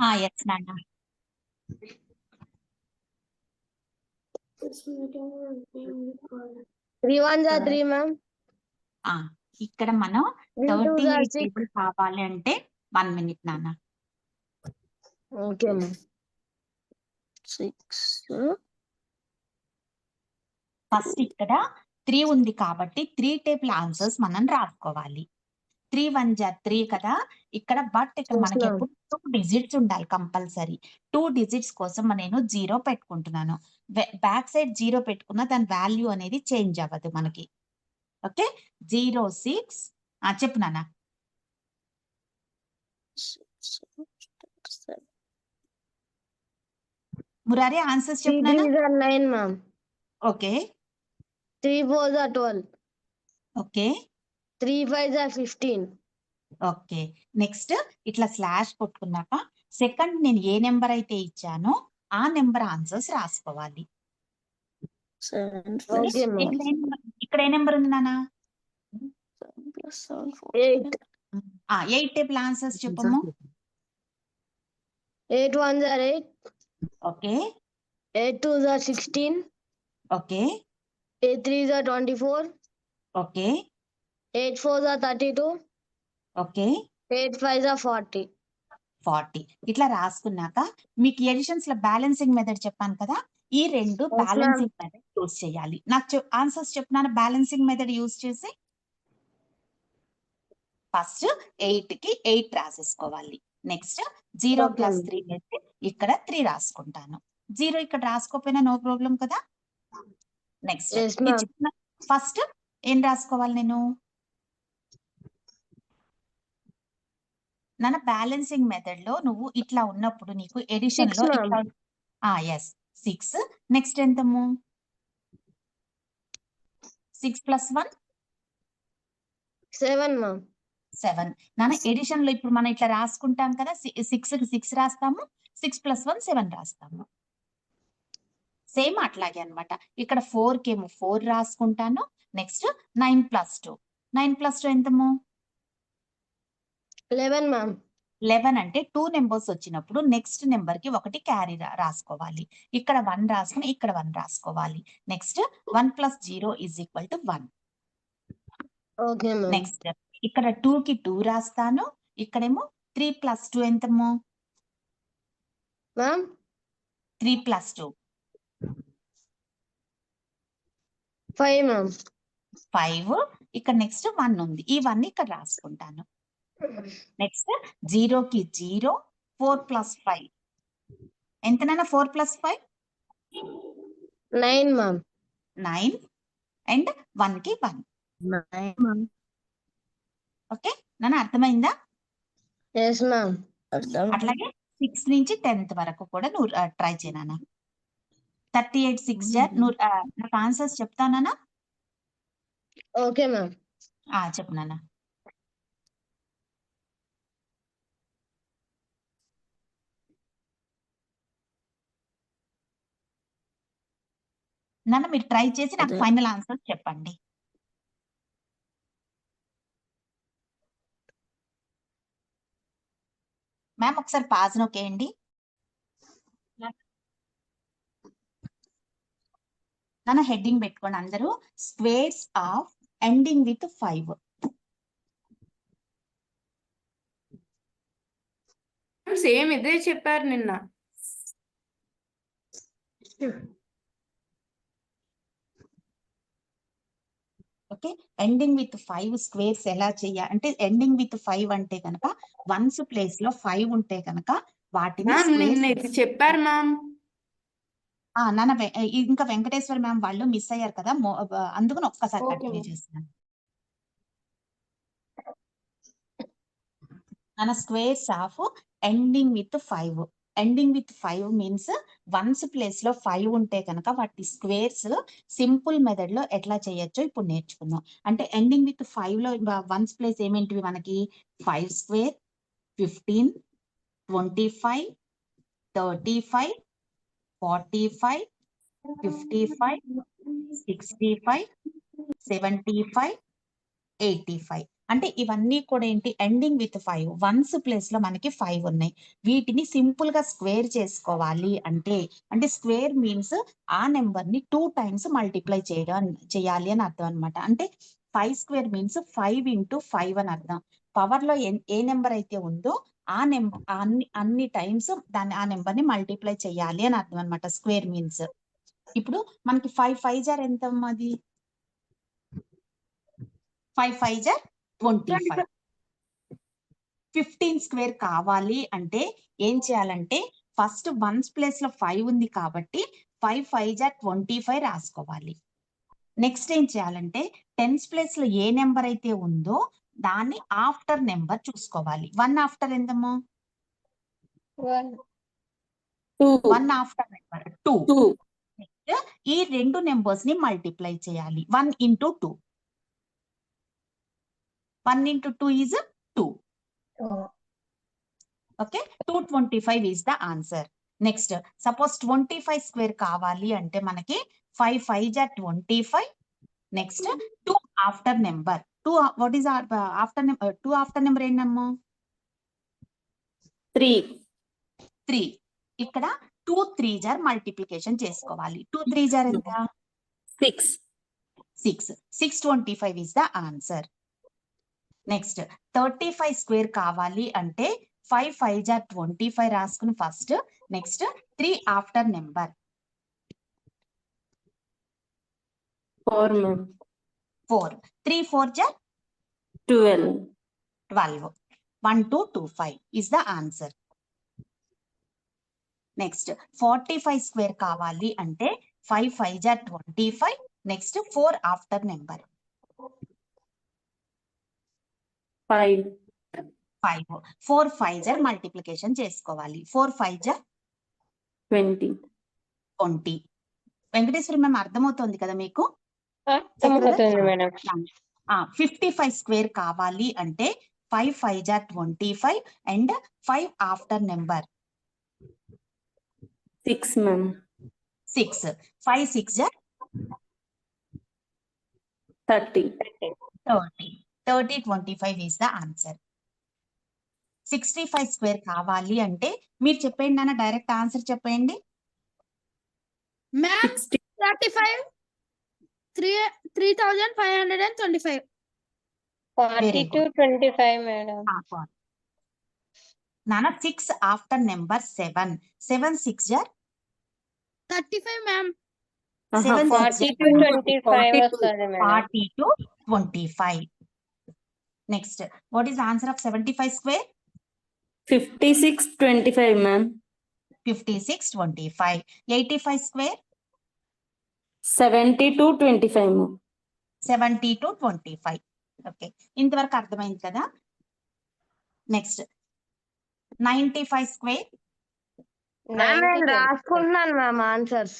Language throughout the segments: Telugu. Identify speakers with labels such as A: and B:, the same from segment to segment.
A: ఆ ఎస్ నాన్న
B: త్రీ వన్ జా త్రీ మ్యామ్
A: ఆ ఇక్కడ మనం థర్టీ
B: సిక్స్
A: కావాలి అంటే వన్ మినిట్ నాన్న
B: ఓకే మ్యామ్ సిక్స్
A: ఫస్ట్ ఇక్కడ త్రీ ఉంది కాబట్టి త్రీ టేబుల్ ఆన్సర్స్ మనం రాసుకోవాలి. త్రీ వన్ జా త్రీ కదా? ఇక్కడ బట్ ఇక్కడ మనకి. ఎప్పుడు టూ డిజిట్స్ ఉండాలి కంపల్సరీ టూ డిజిట్స్ కోసం నేను జీరో పెట్టుకుంటున్నాను. బ్యాక్ సైడ్ జీరో పెట్టుకున్న దాని వాల్యూ అనేది చేంజ్ అవ్వదు మనకి. ఓకే జీరో సిక్స్ చెప్పు నాన్న. మురారి ఆన్సర్స్ చెప్పు ఓకే
B: త్రీ ఫోర్ జా ట్వెల్వ్
A: ఓకే
B: త్రీ ఫైవ్ జా ఫిఫ్టీన్.
A: ఓకే. నెక్స్ట్ ఇట్లా స్లాష్ కొట్టుకున్నాక సెకండ్ నేను ఏ నెంబర్ అయితే ఇచ్చానో ఆ నెంబర్ ఆన్సర్స్ రాసుకోవాలి. ఇక్కడ ఏ నెంబర్ ఉంది నాన్న?
B: ఎయిట్.
A: ఎయిట్ టేబుల్ ఆన్సర్స్ చెప్పము
B: ఎయిట్ వన్ జా ఎయిట్.
A: ఓకే.
B: ఎయిట్ టూ జా సిక్స్టీన్.
A: ఓకే.
B: ఎయిట్ త్రీ జా twenty four.
A: Okay.
B: Eight four జా thirty two
A: okay
B: eight five జా ఫార్టీ
A: ఫార్టీ ఇట్లా రాసుకున్నాక మీకు ఎడిషన్స్లో బ్యాలెన్సింగ్ మెథడ్ చెప్పాను కదా ఈ రెండు. బ్యాలెన్సింగ్ మెథడ్ యూజ్ చేయాలి. నాకు ఆన్సర్స్ చెప్తున్నాను బ్యాలెన్సింగ్ మెథడ్ యూజ్ చేసి. ఫస్ట్ ఎయిట్కి eight రాసేసుకోవాలి. Next zero plus. Three అయితే ఇక్కడ త్రీ రాసుకుంటాను. జీరో ఇక్కడ రాసుకోకపోయినా నో ప్రాబ్లం కదా? నెక్స్ట్. ఫస్ట్ ఏం రాసుకోవాలి నేను? నాన్న బ్యాలెన్సింగ్ మెథడ్లో నువ్వు ఇట్లా ఉన్నప్పుడు నీకు ఎడిషన్లో yes six next ఎంతము? Six plus one
B: seven ma'am
A: seven నాన్న ఎడిషన్లో ఇప్పుడు మనం ఇట్లా రాసుకుంటాం కదా సిక్స్కి సిక్స్ రాస్తాము సిక్స్ ప్లస్ వన్ సెవెన్ రాస్తాము. సేమ్ అట్లాగే అన్నమాట. ఇక్కడ ఫోర్ కేమో ఫోర్ రాసుకుంటాను next nine plus two nine plus two ఎంతము?
B: Eleven ma'am
A: eleven అంటే టూ నెంబర్స్ వచ్చినప్పుడు నెక్స్ట్ నెంబర్కి ఒకటి క్యారీ రాసుకోవాలి. ఇక్కడ వన్ రాసుకుని ఇక్కడ వన్ రాసుకోవాలి. Next one plus zero is equal to one next ఇక్కడ టూ కి టూ రాస్తాను. ఇక్కడేమో three plus two ఎంతము three plus two
B: five
A: five ఇక్కడ నెక్స్ట్ వన్ ఉంది. ఈ వన్ ఇక్కడ రాసుకుంటాను. నెక్స్ట్ జీరోకి zero four plus five ఎంతనైనా four plus five
B: nine ma'am
A: nine and వన్కి వన్ ఓకే నన్ను అర్థమైందా?
B: ఎస్ మ్యామ్
A: అట్లాగే సిక్స్ నుంచి టెన్త్ వరకు కూడా నువ్వు ట్రై చేయనా థర్టీ ఎయిట్ సిక్స్ జార్ నువ్వు నాకు ఆన్సర్స్ చెప్తానా
B: ఓకే మ్యామ్
A: చెప్పు నాన్న మీరు ట్రై చేసి నాకు. ఫైనల్ ఆన్సర్స్ చెప్పండి. మ్యామ్ ఒకసారి పాజ్ నొక్కేయండి. నాన్న హెడ్డింగ్ పెట్టుకోండి అందరూ. Squares of ending with five.
C: Same ఇదే చెప్పారు నిన్న.
A: Okay? Ending with five squares ఎలా చెయ్యాలి అంటే ఎండింగ్ విత్ ఫైవ్ అంటే కనుక వన్స్ ప్లేస్లో ఫైవ్ ఉంటే కనుక వాటిని
C: చెప్పారు మ్యామ్
A: ఆ, నాన్న ఇంకా వెంకటేశ్వర మ్యామ్ వాళ్ళు మిస్ అయ్యారు కదా అందుకని ఒక్కసారి కంటిన్యూ. చేస్తున్నాను నాన్న squares of ending with five ending with five means ones ప్లేస్లో ఫైవ్ ఉంటే కనుక వాటి స్క్వేర్స్ సింపుల్ మెథడ్లో ఎట్లా చేయొచ్చో ఇప్పుడు నేర్చుకుందాం అంటే ఎండింగ్ విత్ ఫైవ్లో వన్స్ ప్లేస్ ఏమేంటివి మనకి five square fifteen twenty five thirty five forty five fifty five sixty five seventy five eighty five అంటే ఇవన్నీ కూడా ఏంటి? ఎండింగ్ విత్ ఫైవ్ వన్స్ ప్లేస్లో మనకి ఫైవ్ ఉన్నాయి. వీటిని సింపుల్గా స్క్వేర్ చేసుకోవాలి అంటే అంటే స్క్వేర్ మీన్స్ ఆ నెంబర్ని టూ టైమ్స్ మల్టిప్లై చేయడం చేయాలి అని అర్థం అనమాట అంటే five square means five into five అని అర్థం. పవర్లో ఏ- ఏ నెంబర్ అయితే ఉందో ఆ నెంబర్ అన్ని అన్ని టైమ్స్ దాన్ని ఆ నెంబర్ని మల్టిప్లై చేయాలి అని అర్థం అనమాట స్క్వేర్ మీన్స్ ఇప్పుడు మనకి ఫైవ్ ఫైవ్ జార్ ఎంత అది ఫైవ్ ఫైవ్ జార్ ట్వంటీ ఫైవ్ ఫిఫ్టీన్ స్క్వేర్ కావాలి అంటే ఏం చేయాలంటే ఫస్ట్ వన్స్ ప్లేస్లో ఫైవ్ ఉంది కాబట్టి ఫైవ్ ఫైవ్ జార్ ట్వంటీ ఫైవ్ రాసుకోవాలి. నెక్స్ట్ ఏం చేయాలంటే టెన్స్ ప్లేస్లో ఏ నెంబర్ అయితే ఉందో దాన్ని ఆఫ్టర్ నెంబర్ చూసుకోవాలి. వన్ ఆఫ్టర్ ఎంతమ్మా one after number two
C: two
A: ఈ రెండు నెంబర్స్ని మల్టిప్లై చేయాలి. One into two one into two is two okay two twenty five is the answer next suppose twenty five square కావాలి అంటే మనకి ఫైవ్ ఫైవ్ జా twenty five next two after number two what is after two after number ఏంటమ్మా
C: త్రీ
A: త్రీ ఇక్కడ టూ త్రీ జార్ మల్టిప్లికేషన్ చేసుకోవాలి. టూ త్రీ జార్ ఎంత?
C: Six
A: six six twenty five is the answer next thirty five square కావాలి అంటే ఫైవ్ ఫైవ్ జార్ ట్వంటీ ఫైవ్ రాసుకుని first next three after number
C: four
A: four three four jar
C: twelve
A: twelve one two two five is the answer next forty five square కావాలి అంటే five five jar twenty five next four after number
C: five.
A: Five. Four five jar multiplication చేసుకోవాలి. ఫోర్ ఫైవ్ జార్
C: ట్వంటీ.
A: ట్వంటీ. వెంకటేశ్వరి మేము అర్థమవుతోంది కదా మీకు? ఫిఫ్టీ ఫైవ్ స్క్వేర్ కావాలి అంటే ఫైవ్ ఫైవ్ జా twenty five and five after number.
C: Six ma'am.
A: Six. Five six జా
C: thirty.
A: Thirty. Thirty twenty five is the answer sixty five square కావాలి అంటే మీరు చెప్పండి నాన్న డైరెక్ట్ ఆన్సర్ చెప్పండి
D: ma'am thirty five three three thousand five hundred and twenty five
B: forty two twenty five madam
A: నాన్న six after number seven seven six జా
D: thirty five ma'am
B: forty two twenty five వస్తుంది madam
A: forty two twenty five next what is answer of seventy five square
C: fifty six twenty five ma'am
A: fifty six twenty five eighty five square
C: seventy two twenty five ma'am
A: seventy two twenty five okay ఇంతవరకు అర్థమైంది కదా? Next ninety five square
B: ma'am నేను రాసుకుంటున్నాను మ్యామ్ ఆన్సర్స్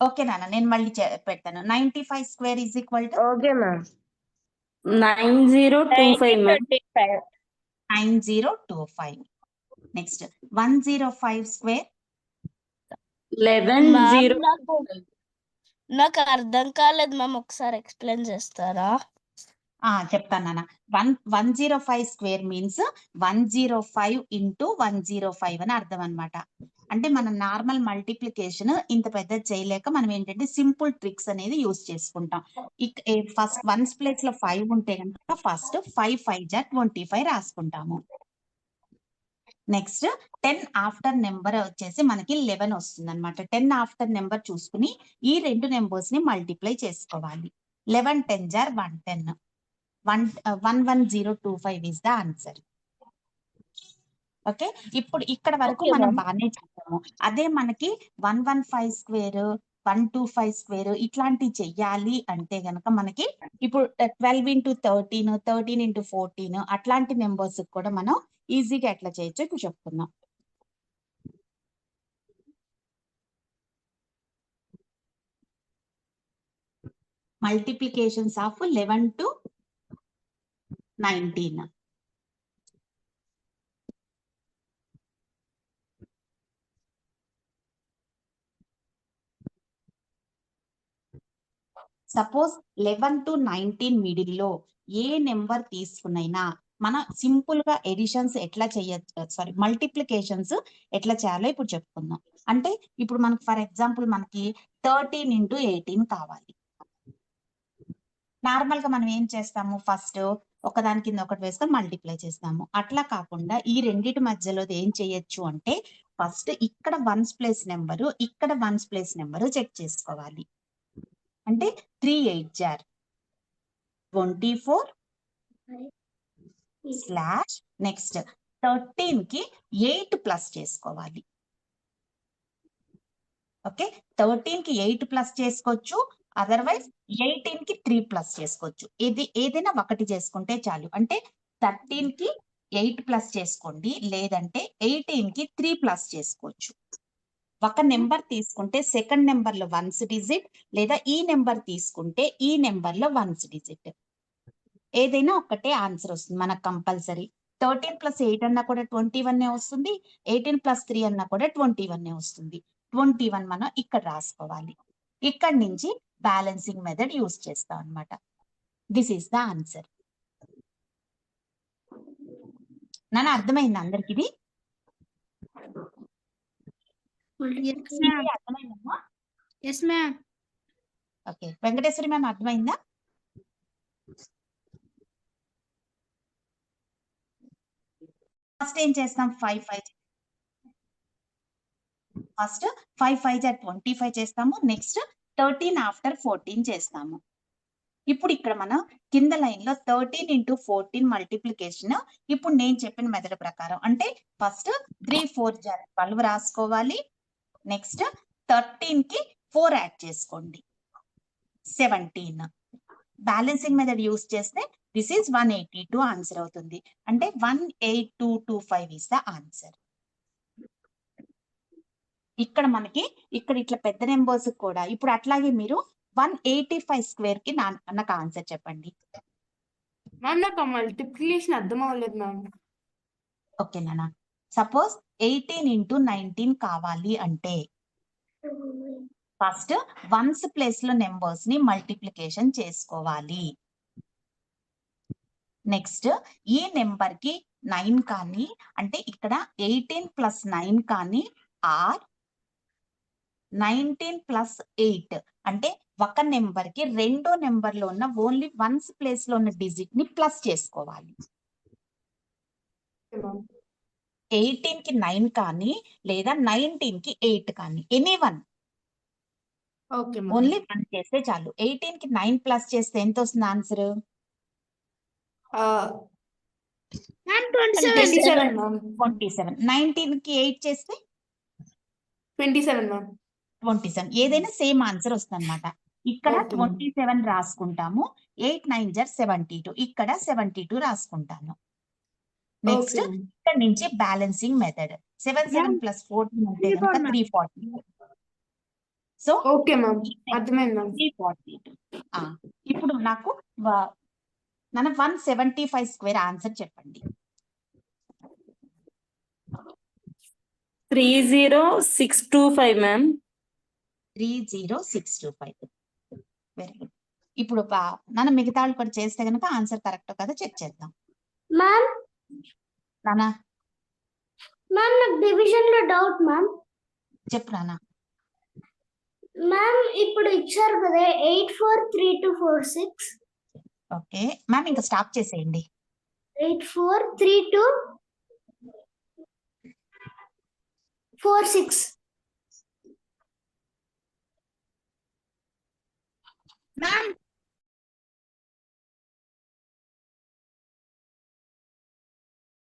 A: ఓకే నాన్న నేను మళ్ళీ పెడతాను. Ninety five square is equal to
B: okay ma'am
C: nine zero two five
A: nine zero two five. Next. One zero five square.
C: Eleven zero
D: నాకు అర్థం కాలేదు మ్యామ్ ఒకసారి ఎక్స్ప్లెయిన్ చేస్తారా?
A: ఆ చెప్తాను నాన్న. One one zero five square means one zero five into one zero five అని అర్థం అన్నమాట. అంటే మనం నార్మల్ మల్టిప్లికేషన్ ఇంత పెద్ద చేయలేక మనం ఏంటంటే సింపుల్ ట్రిక్స్ అనేది యూస్ చేసుకుంటాం. ఫస్ట్ వన్స్ ప్లేస్లో ఫైవ్ ఉంటే కనుక ఫస్ట్ ఫైవ్ ఫైవ్ జా ట్వంటీ ఫైవ్ రాసుకుంటాము. నెక్స్ట్ టెన్ ఆఫ్టర్ నెంబర్ వచ్చేసి మనకి లెవెన్ వస్తుంది అనమాట టెన్ ఆఫ్టర్ నెంబర్ చూసుకుని ఈ రెండు నెంబర్స్ని మల్టిప్లై చేసుకోవాలి. Eleven ten jar one ten. One one one zero two five is the answer. Okay? ఇప్పుడు ఇక్కడ వరకు మనం. బాగానే చెప్పాము. అదే మనకి one one five square one two five square ఇట్లాంటివి చెయ్యాలి అంటే గనక మనకి ఇప్పుడు twelve into thirteen thirteen into fourteen అట్లాంటి నెంబర్స్ కూడా మనం ఈజీగా ఎట్లా చేయొచ్చో ఇప్పుడు చెప్పుకుందాం. Multiplications of eleven to nineteen. Suppose eleven to nineteen మిడిల్లో ఏ నెంబర్ తీసుకున్నైనా మన సింపుల్గా ఎడిషన్స్ ఎట్లా చేయొచ్చు సారీ మల్టిప్లికేషన్స్ ఎట్లా చేయాలో ఇప్పుడు చెప్పుకుందాం. అంటే ఇప్పుడు మనకి ఫర్ ఎగ్జాంపుల్ మనకి థర్టీన్ ఇంటూ ఎయిటీన్ కావాలి. నార్మల్గా మనం ఏం చేస్తాము? ఫస్ట్ ఒకదాని కింద ఒకటి వేసుకొని మల్టిప్లై చేస్తాము. అట్లా కాకుండా ఈ రెండిటి మధ్యలో ఏం చేయొచ్చు అంటే ఫస్ట్ ఇక్కడ వన్స్ ప్లేస్ నెంబరు ఇక్కడ వన్స్ ప్లేస్ నెంబరు చెక్ చేసుకోవాలి. అంటే త్రీ ఎయిట్ జార్ ట్వంటీ ఫోర్ స్లాష్ నెక్స్ట్ థర్టీన్కి ఎయిట్ ప్లస్ చేసుకోవాలి. ఓకే థర్టీన్కి ఎయిట్ ప్లస్ చేసుకోవచ్చు. అదర్వైజ్ ఎయిటీన్కి త్రీ ప్లస్ చేసుకోవచ్చు. ఇది ఏదైనా ఒకటి చేసుకుంటే చాలు. అంటే థర్టీన్కి ఎయిట్ ప్లస్ చేసుకోండి. లేదంటే ఎయిటీన్కి త్రీ ప్లస్ చేసుకోవచ్చు. ఒక నెంబర్ తీసుకుంటే సెకండ్ నెంబర్లో వన్స్ డిజిట్ లేదా ఈ నెంబర్ తీసుకుంటే ఈ నెంబర్లో వన్స్ డిజిట్. ఏదైనా ఒకటే ఆన్సర్ వస్తుంది మనకు కంపల్సరీ. థర్టీన్ ప్లస్ ఎయిట్ అన్నా కూడా ట్వంటీ వన్ వస్తుంది. ఎయిటీన్ ప్లస్ త్రీ అన్నా కూడా ట్వంటీ వన్ వస్తుంది. ట్వంటీ వన్ మనం ఇక్కడ రాసుకోవాలి. ఇక్కడ నుంచి బ్యాలెన్సింగ్ మెథడ్ యూస్ చేస్తాం అన్నమాట. దిస్ ఈస్ ద ఆన్సర్ నన్ను అర్థమైంది అందరికి ఇది?
E: Yes ma'am
A: okay Venkateshwari ma'am అర్థమైందా? ఫస్ట్ ఏం చేస్తాం? Five five first five five జా ట్వంటీ ఫైవ్ చేస్తాము. నెక్స్ట్ థర్టీన్ ఆఫ్టర్ ఫోర్టీన్ చేస్తాము. ఇప్పుడు ఇక్కడ మనం కింద లైన్లో థర్టీన్ ఇంటూ ఫోర్టీన్ మల్టిప్లికేషన్ ఇప్పుడు నేను చెప్పిన మెథడ్ ప్రకారం. అంటే ఫస్ట్ త్రీ ఫోర్ ట్వెల్వ్ రాసుకోవాలి. నెక్స్ట్ థర్టీన్కి ఫోర్ యాడ్ చేసుకోండి. సెవెంటీన్ బ్యాలెన్సింగ్ మెథడ్ యూస్ చేస్తే this is one eighty two answer అవుతుంది. అంటే one eight two two five is the answer ఇక్కడ మనకి ఇక్కడ ఇట్లా పెద్ద నెంబర్స్ కూడా ఇప్పుడు అట్లాగే మీరు వన్ ఎయిటీ ఫైవ్ స్క్వేర్కి నాకు ఆన్సర్ చెప్పండి.
E: మ్యామ్ నాకు మల్టిప్లికేషన్ అర్థం అవ్వలేదు మ్యామ్
A: ఓకే నాన్న. సపోజ్ ఎయిటీన్ ఇంటూ నైన్టీన్ కావాలి అంటే ఫస్ట్ వన్స్ ప్లేస్లో నెంబర్స్ని మల్టిప్లికేషన్ చేసుకోవాలి. నెక్స్ట్ ఈ నెంబర్కి నైన్ కానీ అంటే ఇక్కడ ఎయిటీన్ ప్లస్ నైన్ కానీ ఆర్ నైన్టీన్ ప్లస్ ఎయిట్ అంటే ఒక నెంబర్కి రెండో నెంబర్లో ఉన్న ఓన్లీ వన్స్ ప్లేస్లో ఉన్న డిజిట్ని ప్లస్ చేసుకోవాలి. ఎయిటీన్కి నైన్ కానీ లేదా నైన్టీన్కి ఎయిట్ కానీ any one
E: okay
A: only one చేస్తే చాలు. ఎయిటీన్కి నైన్ ప్లస్ చేస్తే ఎంత వస్తుంది answer
E: twenty seven ma'am
A: twenty seven నైన్టీన్కి eight చేస్తే?
E: ట్వంటీ సెవెన్
A: ట్వంటీ సెవెన్ ఏదైనా సేమ్ ఆన్సర్ వస్తుంది అనమాట ఇక్కడ. ట్వంటీ సెవెన్ రాసుకుంటాము. ఎయిట్ నైన్ జర్ సెవెంటీ టూ ఇక్కడ సెవెంటీ టూ రాసుకుంటాను. నెక్స్ట్ ఇక్కడ నుంచి balancing method seven seven plus fourteen అంటే కనుక. Three forty so
E: okay ma'am అర్థమైంది మ్యామ్
A: త్రీ ఫార్టీ టూ ఇప్పుడు నాకు నన్ను one seventy five square answer చెప్పండి.
C: Three zero six two five ma'am
A: three zero six two five very good ఇప్పుడు పా- నాన్న మిగతా వాళ్ళు కూడా చేస్తే కనుక ఆన్సర్ కరెక్ట్ కదా? చెక్ చేద్దాం.
F: మ్యామ్
A: నాన్న
F: మ్యామ్ నాకు డివిజన్లో డౌట్ మ్యామ్
A: చెప్పు నాన్న
F: మ్యామ్ ఇప్పుడు ఇచ్చారు కదా eight four three two four six
A: okay. Ma'am ఇంకా స్టాప్ చేసేయండి.
F: Eight four three two four six
E: ma'am